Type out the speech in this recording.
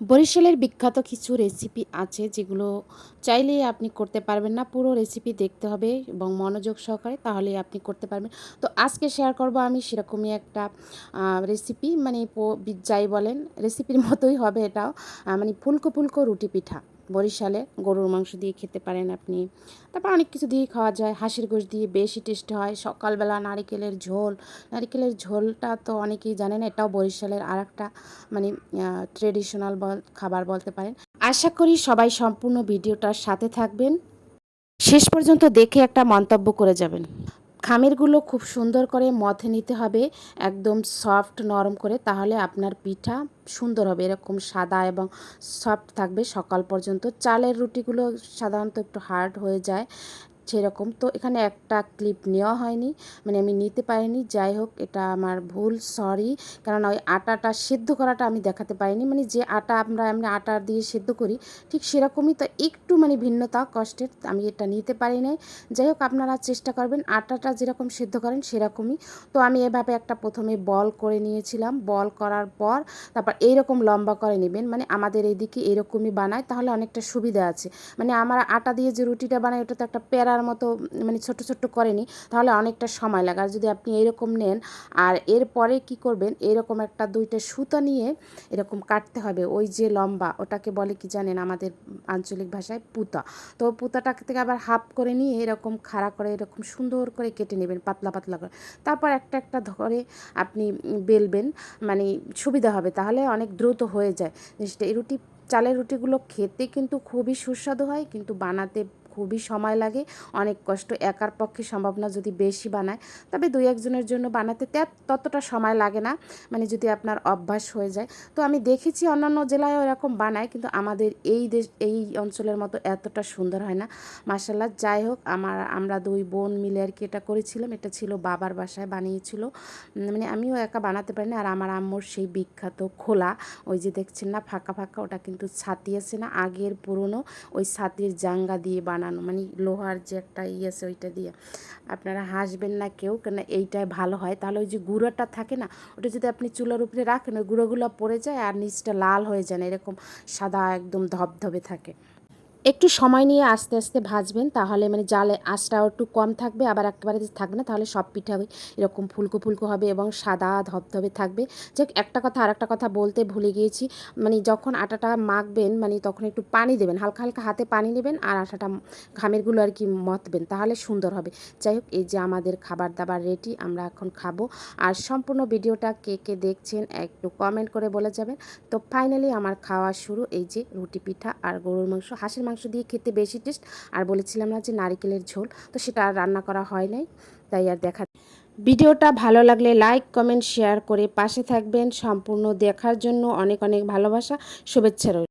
বরিশালের বিখ্যাত কিছু রেসিপি আছে যেগুলো চাইলেই আপনি করতে পারবেন না। পুরো রেসিপি দেখতে হবে এবং মনোযোগ সহকারে তাহলে আপনি করতে পারবেন। তো আজকে শেয়ার করব আমি সেরকমই একটা রেসিপি মানে যাই বলেন রেসিপির মতোই হবে এটাও। মানে ফুলকো ফুলকো রুটি পিঠা। বরিশালে গরুর মাংস দিয়ে খেতে পারেন আপনি। তারপর অনেক কিছু দিয়ে খাওয়া যায়। হাঁসের গোশ দিয়ে বেশি টেস্ট হয়। সকালবেলা নারিকেলের ঝোল। নারিকেলের ঝোলটা তো অনেকেই জানেন, এটাও বরিশালের আর একটা মানে ট্রেডিশনাল বল খাবার বলতে পারেন। আশা করি সবাই সম্পূর্ণ ভিডিওটার সাথে থাকবেন। শেষ পর্যন্ত দেখে একটা মন্তব্য করে যাবেন। খামিরগুলো খুব সুন্দর করে মথে নিতে হবে, একদম সফট নরম করে, তাহলে আপনার পিঠা সুন্দর হবে। এরকম সাদা এবং সফট থাকবে সকাল পর্যন্ত। চালের রুটিগুলো সাধারণত একটু হার্ড হয়ে যায়। সেরকম। তো এখানে একটা ক্লিপ নেওয়া হয়নি মানে আমি নিতে পারিনি। যাই হোক, এটা আমার ভুল সরি কারণ ওই আটাটা সেদ্ধ করাটা আমি দেখাতে পারিনি। মানে যে আটা আমরা এমনি আটা দিয়ে সেদ্ধ করি, ঠিক সেরকমই তো একটু মানে ভিন্নতা কষ্টের, আমি এটা নিতে পারি নাই। যাই হোক, আপনারা চেষ্টা করবেন, আটাটা যেরকম সেদ্ধ করেন সেরকমই। তো আমি এভাবে একটা প্রথমে বল করে নিয়েছিলাম। বল করার পর তারপর এইরকম লম্বা করে নেবেন। মানে আমাদের এইদিকে এরকমই বানায়, তাহলে অনেকটা সুবিধা আছে। মানে আমার আটা দিয়ে যে রুটিটা বানাই ওটা তো একটা প্যারার মতো মানে ছোট ছোট করেনি, তাহলে অনেকটা সময় লাগে। আর যদি আপনি এরকম নেন, আর এরপরে কি করবেন, এরকম একটা দুইটা সুতা নিয়ে এরকম কাটতে হবে। ওই যে লম্বা, ওটাকে বলে কি জানেন আমাদের আঞ্চলিক ভাষায় পুতা। তো পুতাটা থেকে আবার হাফ করে নিয়ে এরকম খাড়া করে, এরকম সুন্দর করে কেটে নেবেন, পাতলা পাতলা করে। তারপর একটা একটা ধরে আপনি বেলবেন মানে সুবিধা হবে, তাহলে অনেক দ্রুত হয়ে যায়। জিনিসটা, এই রুটি, চালের রুটিগুলো খেতে কিন্তু খুবই সুস্বাদু হয়, কিন্তু বানাতে খুবই সময় লাগে, অনেক কষ্ট, একার পক্ষে সম্ভব না যদি বেশি বানায়। তবে দুই একজনের জন্য বানাতে ততটা সময় লাগে না মানে যদি আপনার অভ্যাস হয়ে যায়। তো আমি দেখেছি অন্যান্য জেলায় এরকম বানায়, কিন্তু আমাদের এই দেশ, এই অঞ্চলের মতো এতটা সুন্দর হয় না। মাসাল্লাহ যাই হোক, আমার, আমরা দুই বোন মিলে আর কি এটা করেছিলাম। এটা ছিল বাবার বাসায় বানিয়েছিল। মানে আমিও একা বানাতে পারিনি, আর আমার আম্মুর সেই বিখ্যাত খোলা, ওই যে দেখছেন না, ফাঁকা ফাঁকা, ওটা কিন্তু ছাতি আছে না, আগের পুরনো, ওই ছাতির জাঙ্গা দিয়ে বানানো মানে লোহার যে একটা ইয়ে আছে ওইটা দিয়ে। আপনারা হাসবেন না কেউ কেন এইটাই ভালো হয়। তাহলে ওই যে গুঁড়োটা থাকে না, ওটা যদি আপনি চুলার উপরে রাখেন, ওই গুঁড়োগুলো পড়ে যায় আর নিচটা লাল হয়ে যায় না, এরকম সাদা একদম ধবধবে থাকে। একটু সময় নিয়ে আস্তে আস্তে ভাজবেন, তাহলে মানে জালে আঁচটাও একটু কম থাকবে, আবার একেবারে থাকবে না, তাহলে সব পিঠা এরকম ফুলকো ফুলকো হবে এবং সাদা ধবধবে থাকবে। যে একটা কথা আর একটা কথা বলতে ভুলে গিয়েছি। মানে যখন আটাটা মাখবেন মানে তখন একটু পানি দেবেন, হালকা হালকা হাতে পানি নেবেন আর আটাটা ঘামেরগুলো আর কি মতবেন, তাহলে সুন্দর হবে। যাই হোক, এই যে আমাদের খাবার দাবার রেডি, আমরা এখন খাব। আর সম্পূর্ণ ভিডিওটা কে কে দেখছেন একটু কমেন্ট করে বলে যাবেন। তো ফাইনালি আমার খাওয়া শুরু, এই যে রুটি পিঠা আর গরুর মাংস, হাঁসের মাংস দিয়ে খেতে বেশি টেস্ট আর বলেছিলাম না যে নারিকেলের ঝোল, তো সেটা আর রান্না করা হয় নাই, তাই আর দেখা ভিডিওটা ভালো লাগলে লাইক কমেন্ট শেয়ার করে পাশে থাকবেন। সম্পূর্ণ দেখার জন্য অনেক অনেক ভালোবাসা, শুভেচ্ছা রইল।